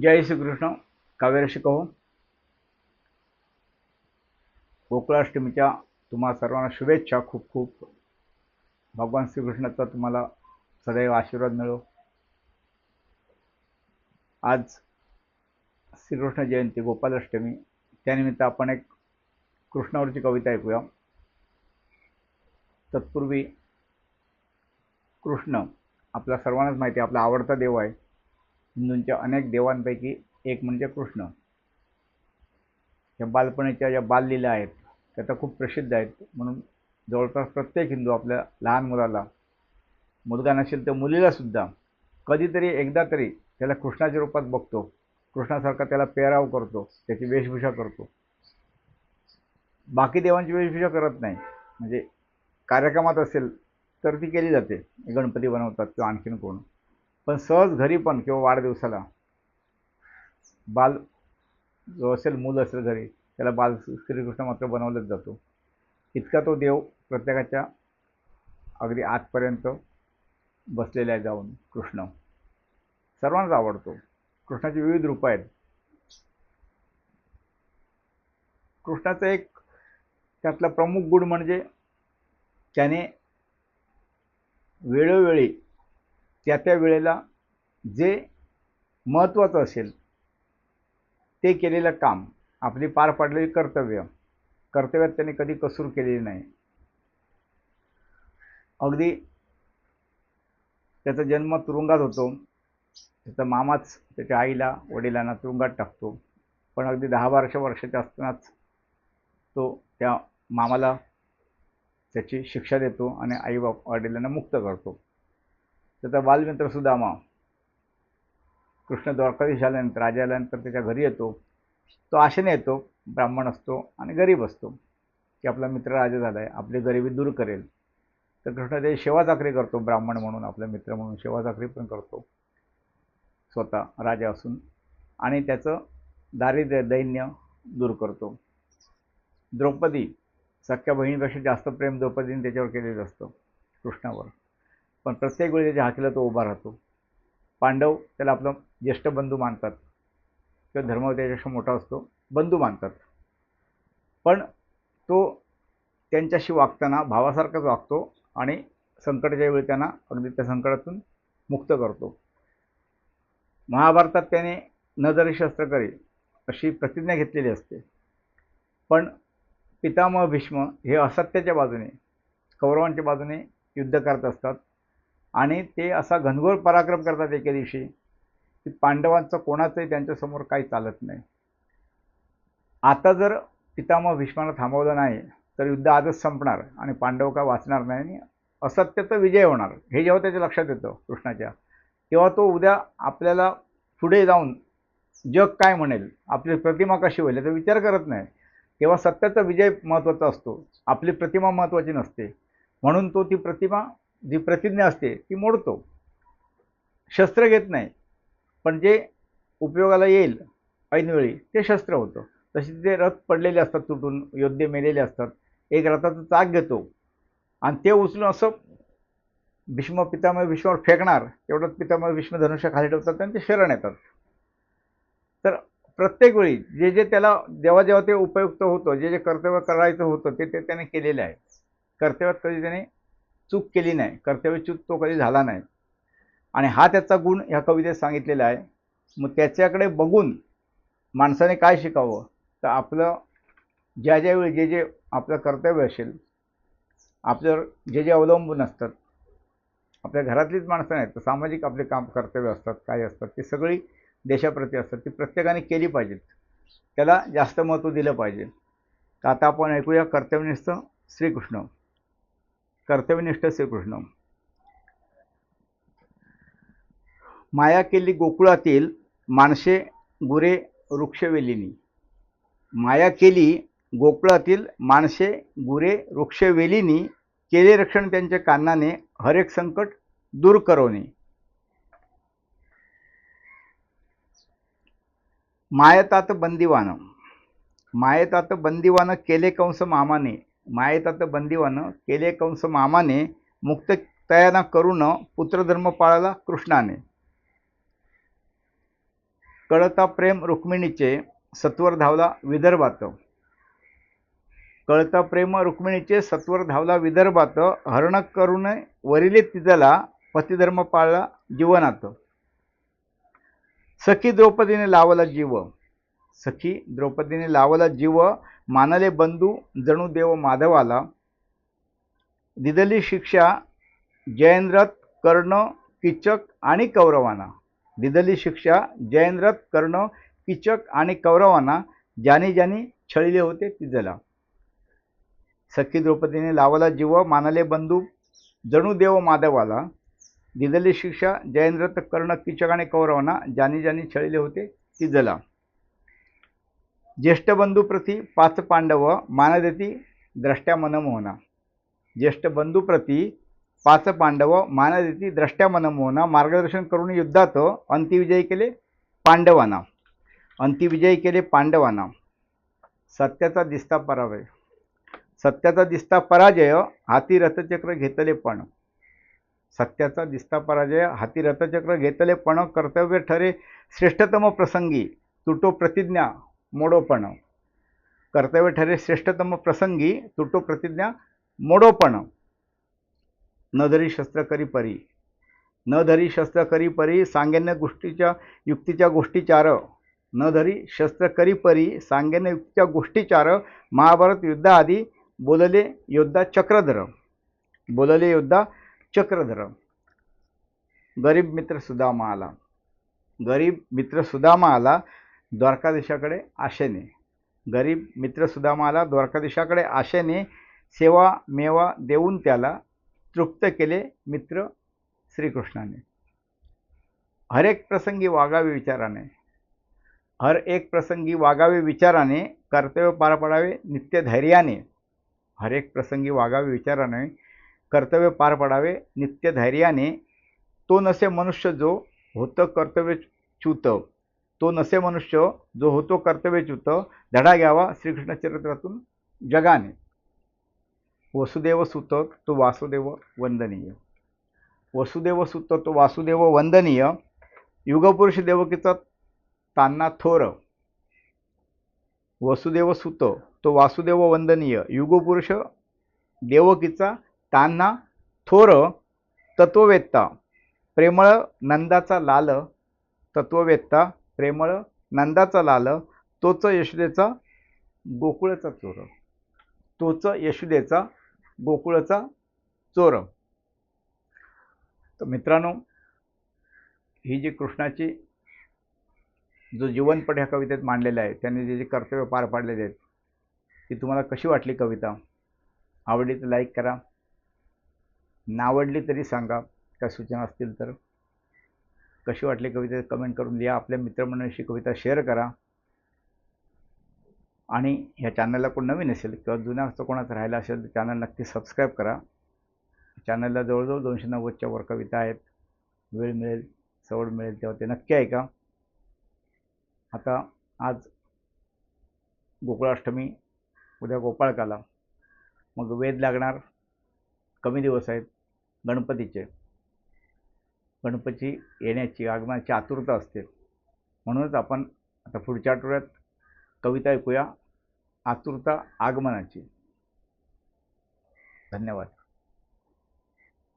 जय श्रीकृष्ण. काव्य शिकव गोकुळाष्टमीच्या तुम्हा सर्वांना शुभेच्छा. खूप खूप. भगवान श्रीकृष्णाचा तुम्हाला सदैव आशीर्वाद मिळो. आज श्रीकृष्ण जयंती गोपालाष्टमी. त्यानिमित्त आपण एक कृष्णावरची कविता ऐकूया. तत्पूर्वी कृष्ण आपल्या सर्वांनाच माहिती आहे. आपला आवडता देव आहे. हिंदूंच्या अनेक देवांपैकी एक म्हणजे कृष्ण. या बालपणीच्या ज्या बाललीला आहेत त्या तर खूप प्रसिद्ध आहेत. म्हणून जवळपास प्रत्येक हिंदू आपल्या लहान मुलाला मुलगा नसेल तर मुलीलासुद्धा कधीतरी एकदा तरी त्याला कृष्णाच्या रूपात बघतो. कृष्णासारखा त्याला पेहराव करतो त्याची वेशभूषा करतो. बाकी देवांची वेशभूषा करत नाही. म्हणजे कार्यक्रमात असेल तर ती केली जाते. गणपती बनवतात किंवा आणखीन कोण. पण सहज घरी पण किंवा वाढदिवसाला बाल जो असेल मूल असेल घरी त्याला बाल श्रीकृष्ण मात्र बनवलाच जातो. इतका तो देव प्रत्येकाच्या अगदी आतपर्यंत बसलेला आहे जाऊन कृष्ण. सर्वांनाच आवडतो. कृष्णाची विविध रूपं आहेत. कृष्णाचं एक त्यातला प्रमुख गुण म्हणजे त्याने वेळोवेळी त्या त्या वेळेला जे महत्त्वाचं असेल ते केलेलं काम आपली पार पाडलेली कर्तव्य कर्तव्यात त्यांनी कधी कसूर केलेली नाही. अगदी त्याचा जन्म तुरुंगात होतो. त्याचा मामाच त्याच्या आईला वडिलांना तुरुंगात टाकतो. पण अगदी दहा बाराशे वर्षाच्या असतानाच तो त्या मामाला त्याची शिक्षा देतो आणि आई बाप वडिलांना मुक्त करतो. त्याचा बालमित्र सुदामा. कृष्ण द्वारकाधीश आल्यानंतर राजा आल्यानंतर त्याच्या घरी येतो. तो आशेने येतो ब्राह्मण असतो आणि गरीब असतो. की आपला मित्र राजा झाला आहे आपली गरिबी दूर करेल. तर कृष्ण ते सेवा चाकरी करतो ब्राह्मण म्हणून आपला मित्र म्हणून सेवा चाकरी पण करतो. स्वतः राजा असून आणि त्याचं दारिद्र्य दैन्य दूर करतो. द्रौपदी सख्या बहिणीपेक्षा जास्त प्रेम द्रौपदीने त्याच्यावर केलेलं असतं कृष्णावर. पण प्रत्येक वेळी त्याच्या हाकेला तो उभा राहतो. पांडव त्याला आपलं ज्येष्ठ बंधू मानतात. किंवा धर्म त्याच्यापेक्षा मोठा असतो बंधू मानतात. पण तो त्यांच्याशी वागताना भावासारखाच वागतो आणि संकटाच्या वेळी त्यांना अगदी त्या संकटातून मुक्त करतो. महाभारतात त्याने न जरी शस्त्र करे अशी प्रतिज्ञा घेतलेली असते. पण पितामह भीष्म हे असत्याच्या बाजूने कौरवांच्या बाजूने युद्ध करत असतात. आणि ते असा घनघोर पराक्रम करतात एके दिवशी की पांडवांचं कोणाचंही त्यांच्यासमोर काही चालत नाही. आता जर पितामह भीष्मानं थांबवलं नाही तर युद्ध आजच संपणार आणि पांडव का वाचणार नाही आणि असत्याचा विजय होणार. हे जेव्हा त्याच्या लक्षात येतं कृष्णाच्या तेव्हा तो उद्या आपल्याला पुढे जाऊन जग काय म्हणेल आपली प्रतिमा कशी होईल याचा विचार करत नाही. तेव्हा सत्याचा विजय महत्त्वाचा असतो. आपली प्रतिमा महत्त्वाची नसते. म्हणून तो ती प्रतिमा जी प्रतिज्ञा असते ती मोडतो. शस्त्र घेत नाही पण जे उपयोगाला येईल ऐनवेळी ते शस्त्र होतं. तसे ते रथ पडलेले असतात तुटून योद्धे मेलेले असतात एक रथाचं चाक घेतो आणि ते उचलून असं भीष्म पितामह भीष्मावर फेकणार तेवढंच पितामह भीष्म धनुष्य खाली ठेवतात आणि ते शरण येतात. तर प्रत्येक वेळी जे जे त्याला जेव्हा जेव्हा ते उपयुक्त होतं जे जे कर्तव्य करायचं होतं ते ते त्याने केलेलं आहे. कर्तव्यात कधी त्याने चूक केली नाही कर्तव्यच्यूत तो कधी झाला नाही. आणि हा त्याचा गुण ह्या कवितेत सांगितलेला आहे. मग त्याच्याकडे बघून माणसाने काय शिकावं? तर आपलं ज्या ज्यावेळी जे जे आपलं कर्तव्य असेल आपल्यावर जे जे अवलंबून असतात आपल्या घरातलीच माणसं नाहीत तर सामाजिक आपले काम कर्तव्य असतात काय असतात ती सगळी देशाप्रती असतात ती प्रत्येकाने केली पाहिजेत. त्याला जास्त महत्त्व दिलं पाहिजे. तर आता आपण ऐकूया कर्तव्यनिष्ठ श्रीकृष्ण. कर्तव्यनिष्ठ श्रीकृष्ण. माया केली गोकुळातील माणसे गुरे वृक्षवेलीनी. माया केली गोकुळातील माणसे गुरे वृक्षवेलीनी केले रक्षण त्यांच्या कानाने हरेक संकट दूर करवणे. मायतात बंदिवान. मायतात बंदिवान केले कंस मामाने मायेतात बंदिवानं केले कंस मामाने मुक्त तयाना करून पुत्रधर्म पाळला कृष्णाने. कळता प्रेम रुक्मिणीचे सत्वर धावला विदर्भात. कळता प्रेम रुक्मिणीचे सत्वर धावला विदर्भात हरण करून वरिले तिजला पतिधर्म पाळला जीवनात. सखी द्रौपदीने लावला जीव. सखी द्रौपदीने लावला जीव मानले बंधू जणू देव माधवाला. दिदली शिक्षा जयेंद्रत कर्ण किचक आणि कौरवांना. दिदली शिक्षा जयेंद्रत कर्ण किचक आणि कौरवांना ज्याने ज्याने छळले होते तिजला. सखी द्रौपदीने लावला जीव मानले बंधू जणू देव माधवाला. दिदली शिक्षा जयेंद्रत कर्ण किचक आणि कौरवांना ज्याने ज्याने छळले होते तिजला. ज्येष्ठ बंधूप्रती पाच पांडव मानदेती द्रष्ट्या मनमोहना ज्येष्ठ बंधूप्रती पाच पांडव मानदेती द्रष्ट्या मनमोहना मार्गदर्शन करून युद्धात अंतिविजयी केले पांडवांना. अंतिविजयी केले पांडवांना. सत्याचा दिसता पराजय. सत्याचा दिसता पराजय हाती रथचक्र घेतले पण. सत्याचा दिसता पराजय हाती रथचक्र घेतले पण कर्तव्य ठरे श्रेष्ठतम प्रसंगी. तुटो प्रतिज्ञा मोडोपण कर्तव्य ठरे श्रेष्ठतम प्रसंगी तुटो प्रतिज्ञा मोडोपण न धरी शस्त्र करी परी. न धरी शस्त्र करी परी सांगेन गोष्टीच्या युक्तीच्या गोष्टीचार. न धरी शस्त्र करी परी सांगेन युक्तीच्या गोष्टीचार. महाभारत युद्धाआधी बोलले योद्धा चक्रधर. बोलले योद्धा चक्रधर. गरीब मित्र सुदामा आला गरीब मित्र सुदामा आला द्वारकाधीशाकडे आशेने गरीब मित्रसुद्धा मला द्वारकाधीशाकडे आशेने सेवा मेवा देऊन त्याला तृप्त केले मित्र श्रीकृष्णाने. हर एक प्रसंगी वागावे विचाराने. हर एक प्रसंगी वागावे विचाराने कर्तव्य पार पडावे नित्य धैर्याने. हर एक प्रसंगी वागावे विचाराने कर्तव्य पार पडावे नित्य धैर्याने. तो नसे मनुष्य जो होतं कर्तव्यच्युत तो नसे मनुष्य हो, जो होतो कर्तव्यच्युत हो, धडा घ्यावा श्रीकृष्ण चरित्रातून जगाने. वसुदेव सुत तो वासुदेव वंदनीय. वसुदेव सुत तो वासुदेव वंदनीय. युगपुरुष देवकीचा तान्ना थोर. वसुदेव सुत तो वासुदेव वंदनीय. युगपुरुष देवकीचा तांना थोर तत्ववेत्ता. प्रेमळ नंदाचा लाल तत्ववेत्ता. प्रेमळ नंदाचा लाल तोच यशोदेचा गोकुळचा चोर. तोच यशोदेचा गोकुळाचा चोर. तर मित्रांनो ही जी कृष्णाची जो जीवनपट ह्या कवितेत मांडलेला आहे त्यांनी जे जे कर्तव्य पार पाडलेले आहेत ती तुम्हाला कशी वाटली कविता? आवडली तर लाईक करा. नावडली तरी सांगा. काय सूचना असतील तर. कशी वाटली कविता कमेंट करून लिहा. आपल्या मित्रमंडळीशी कविता शेअर करा. आणि ह्या चॅनलला कोण नवीन असेल किंवा जुन्या असं कोणाचं राहिला असेल तर चॅनल नक्की सबस्क्राईब करा. चॅनलला जवळजवळ दोनशे नव्वदच्या वर कविता आहेत. वेळ मिळेल सवड मिळेल तेव्हा ते नक्की ऐका. आता आज गोकुळाष्टमी उद्या गोपाळकाला. मग वेद लागणार. कमी दिवस आहेत. गणपतीचे. गणपती येण्याची आगमनाची आतुरता असते. म्हणूनच आपण आता पुढच्या आठवड्यात कविता ऐकूया आतुरता आगमनाची. धन्यवाद.